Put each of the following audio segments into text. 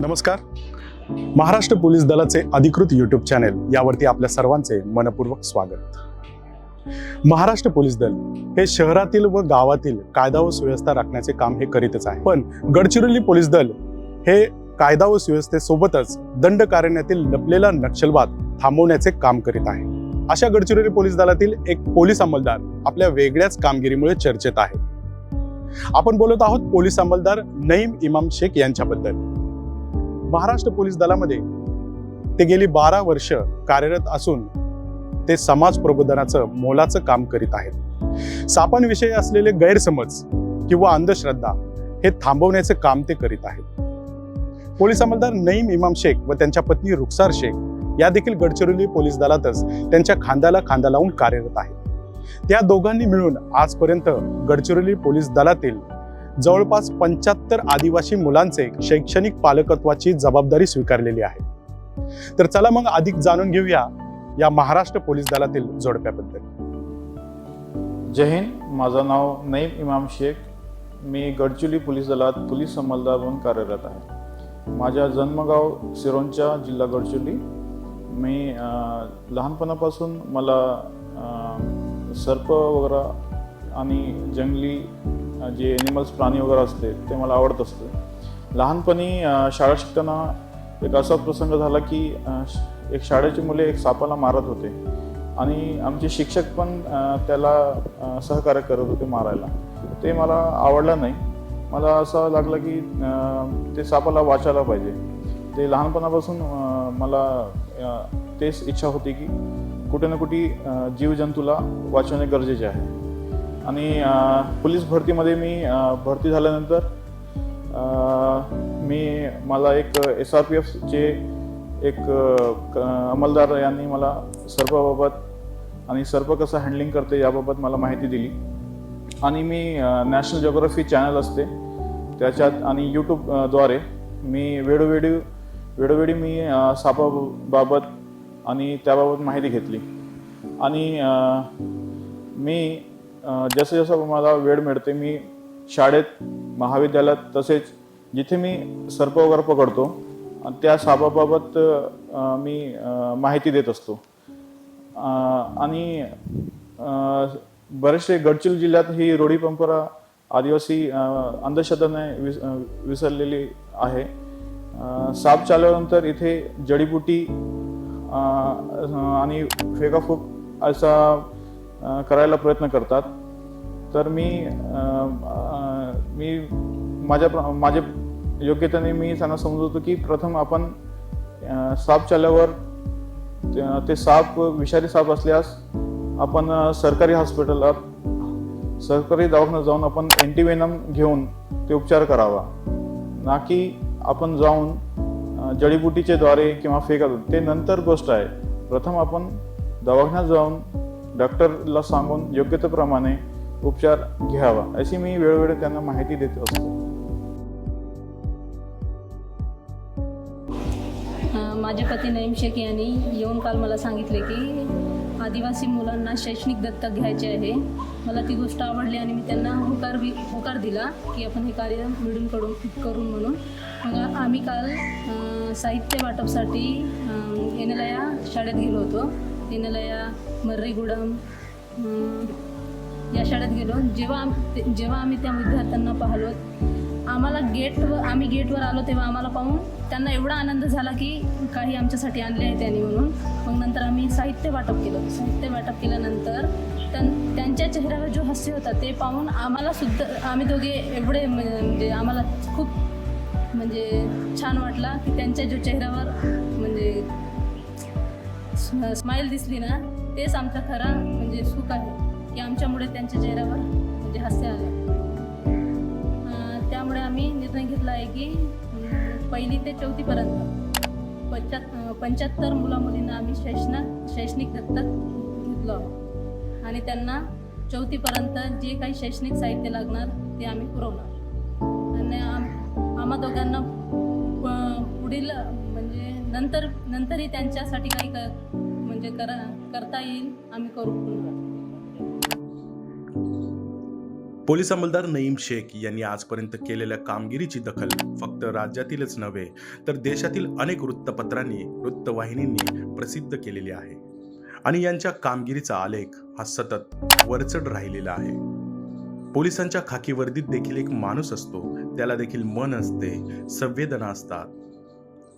नमस्कार. महाराष्ट्र पोलीस दलाचे अधिकृत युट्यूब चॅनेल यावरती आपल्या सर्वांचे मनपूर्वक स्वागत. महाराष्ट्र पोलीस दल हे शहरातील व गावातील कायदा व सुव्यवस्था राखण्याचे काम हे करीतच आहे. पण गडचिरोली पोलीस दल हे कायदा व सुव्यवस्थेसोबतच दंडकारण्यातील लपलेला नक्षलवाद थांबवण्याचे काम करीत आहे. अशा गडचिरोली पोलीस दलातील एक पोलीस अंमलदार आपल्या वेगळ्याच कामगिरीमुळे चर्चेत आहे. आपण बोलत आहोत पोलीस अंमलदार नईम इमाम शेख यांच्याबद्दल. महाराष्ट्र पोलीस दलामध्ये ते गेली बारा वर्ष कार्यरत असून ते समाज प्रबोधनाचं मोलाचं काम करीत आहेत. सापांविषयी असलेले गैरसमज किंवा अंधश्रद्धा हे थांबवण्याचे काम ते करीत आहेत. पोलीस अंमलदार नईम इमाम शेख व त्यांच्या पत्नी रुखसार शेख या देखील गडचिरोली पोलीस दलातच त्यांच्या खांद्याला खांदा लावून कार्यरत आहेत. त्या दोघांनी मिळून आजपर्यंत गडचिरोली पोलीस दलातील जवळपास पंच्याहत्तर आदिवासी मुलांचे शैक्षणिक पालकत्वाची जबाबदारी स्वीकारलेली आहे. तर चला मग अधिक जाणून घेऊया या महाराष्ट्र पोलीस दलातील जोडप्याबद्दल. जय हिंद माझं नाव नईम इमाम शेख. मी गडचिरोली पोलीस दलात पोलीस अंमलदार म्हणून कार्यरत आहे. माझ्या जन्मगाव सिरोंचा जिल्हा गडचिरोली. मी लहानपणापासून मला सर्प वगैरे आणि जंगली जे ॲनिमल्स प्राणी वगैरे असते ते मला आवडत असते. लहानपणी शाळा शिकताना एक असा प्रसंग झाला की श- एक शाळेची मुले एक सापाला मारत होते आणि आमचे शिक्षक पण त्याला सहकार्य करत होते मारायला. ते मला आवडलं नाही. मला असं लागलं की ते सापाला वाचायला पाहिजे. ते लहानपणापासून मला तेच इच्छा होती की कुठे ना कुठे जीवजंतूला वाचवणे गरजेचे आहे. आणि पोलीस भरतीमध्ये मी भरती झाल्यानंतर मी मला एक एस आर पी एफचे एक क- अंमलदार यांनी मला सर्पाबाबत आणि सर्प कसं हँडलिंग करते याबाबत मला माहिती दिली. आणि मी नॅशनल जिओग्राफी चॅनल असते. त्याच्यात आणि यूट्यूबद्वारे मी वेळोवेळी वेळोवेळी मी सापाबाबत आणि त्याबाबत माहिती घेतली. आणि मी जसं जसं मला वेळ मिळते मी शाळेत महाविद्यालयात तसेच जिथे मी सर्प वगैरे पकडतो आणि त्या सापाबाबत मी माहिती देत असतो. आणि बरेचसे गडचिल जिल्ह्यात ही रूढी परंपरा आदिवासी अंधश्रद्धाने अंधश्रद्धेने विस विसरलेली आहे. साप चालवल्यानंतर इथे जडीबुटी आणि फेकाफूक असा करायला प्रयत्न करतात. तर मी मी माझ्या प्र- माझ्या योग्यतेने मी त्यांना समजवतो की प्रथम आपण साप चाल्यावर ते- ते साप विषारी साप असल्यास आपण सरकारी हॉस्पिटलात सरकारी दवाखान्यात जाऊन आपण अँटीवेनम घेऊन ते उपचार करावा. ना की आपण जाऊन जडीबुटीचे द्वारे किंवा फेकत ते नंतर गोष्ट आहे. प्रथम आपण दवाखान्यात जाऊन डॉक्टरला सांगून योग्य त्याप्रमाणे उपचार घ्यावा अशी मी वेळोवेळी त्यांना माहिती देत असतो. अ, माझे पती नईम शेख यांनी येऊन काल मला सांगितले की आदिवासी मुलांना शैक्षणिक दत्तक घ्यायचे आहे. मला ती गोष्ट आवडली आणि मी त्यांना होकार वि होकार दिला की आपण हे कार्य मिळून करू करून म्हणून. मग आम्ही काल साहित्य वाटपसाठी एनलया शाळेत गेलो होतो. एनलया मर्रीगुडम या शाळेत गेलो. जेव्हा आम ते- जेव्हा आम्ही त्या विद्यार्थ्यांना पाहिलो आम्हाला गेटवर आम्ही गेटवर आलो तेव्हा आम्हाला पाहून त्यांना एवढा आनंद झाला की काही आमच्यासाठी आणले आहे त्यांनी म्हणून. मग नंतर आम्ही साहित्य वाटप केलं. साहित्य वाटप केल्यानंतर त्यां त्यांच्या चेहऱ्यावर जो हास्य होता ते पाहून आम्हाला सुद्धा आम्ही दोघे एवढे म्हणजे आम्हाला खूप म्हणजे छान वाटला की त्यांच्या जो चेहऱ्यावर म्हणजे स्माईल दिसली ना तेच आमचा खरा म्हणजे सुख आहे. की आमच्यामुळे त्यांच्या चेहऱ्यावर म्हणजे हास्य आलं. त्यामुळे आम्ही निर्णय घेतला आहे की पहिली ते चौथीपर्यंत पंच्याहत्तर पंच्याहत्तर मुला मुलींना आम्ही शैक्षणिक शैक्षणिक दत्तक घेतलो. आहोत आणि त्यांना चौथीपर्यंत जे काही शैक्षणिक साहित्य लागणार ते आम्ही पुरवणार. आणि आम आम्हा दोघांना प- पुढील म्हणजे नंतर नंतरही त्यांच्यासाठी काही क म्हणजे करा करता येईल आम्ही करू पोलीस अंमलदार नईम शेख यांनी आजपर्यंत केलेल्या कामगिरीची दखल फक्त राज्यातीलच नव्हे तर देशातील अनेक वृत्तपत्रांनी वृत्तवाहिनींनी प्रसिद्ध केलेली आहे. आणि यांच्या कामगिरीचा आलेख हा सतत वरचढ राहिलेला आहे. पोलिसांच्या खाकी वर्दीत देखील एक माणूस असतो त्याला देखील मन असते संवेदना असतात.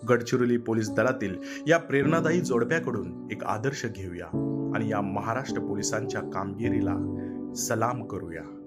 गडचिरोली पोलीस दलातील या प्रेरणादायी जोडप्याकडून एक आदर्श घेऊया आणि या महाराष्ट्र पोलिसांच्या कामगिरीला सलाम करूया.